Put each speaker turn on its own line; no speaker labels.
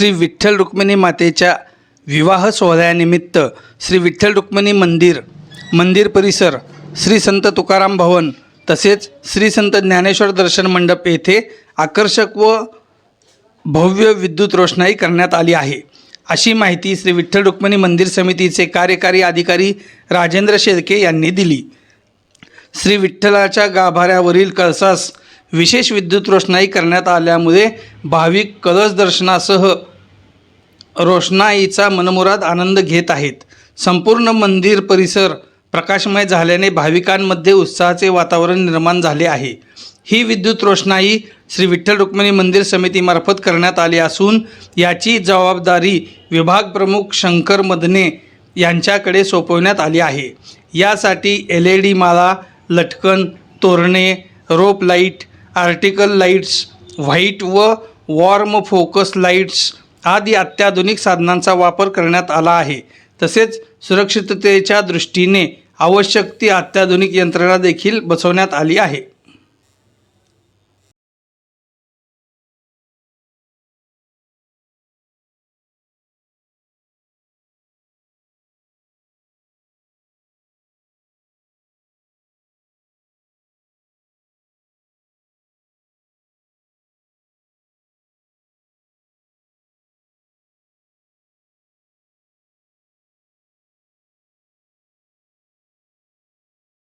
श्री विठ्ठल रुक्मिणी मातेच्या विवाह सोहळ्यानिमित्त श्री विठ्ठल रुक्मिणी मंदिर मंदिर परिसर श्री संत तुकाराम भवन तसेच श्री संत ज्ञानेश्वर दर्शन मंडप येथे आकर्षक व भव्य विद्युत रोषणाई करण्यात आली आहे. अशी माहिती श्री विठ्ठल रुक्मिणी मंदिर समितीचे कार्यकारी अधिकारी राजेंद्र शेळके यांनी दिली. श्री विठ्ठलाच्या गाभाऱ्यावरील कळसास विशेष विद्युत रोषणाई करण्यात आल्यामुळे भाविक कलश दर्शनासह रोषणाईचा मनमुराद आनंद घेत आहेत. संपूर्ण मंदिर परिसर प्रकाशमय झाल्याने भाविकांमध्ये उत्साहाचे वातावरण निर्माण झाले आहे. ही विद्युत रोषणाई श्री विठ्ठल रुक्मिणी मंदिर समितीमार्फत करण्यात आली असून याची जबाबदारी विभाग प्रमुख शंकर मदने यांच्याकडे सोपवण्यात आली आहे. यासाठी एल ई डी माळा लटकन तोरणे rope light article lights white व वॉर्म फोकस लाईट्स आदी अत्याधुनिक साधनांचा वापर करण्यात आला आहे. तसेच सुरक्षिततेच्या दृष्टीने आवश्यक ती अत्याधुनिक यंत्रणा देखील बसवण्यात आली आहे.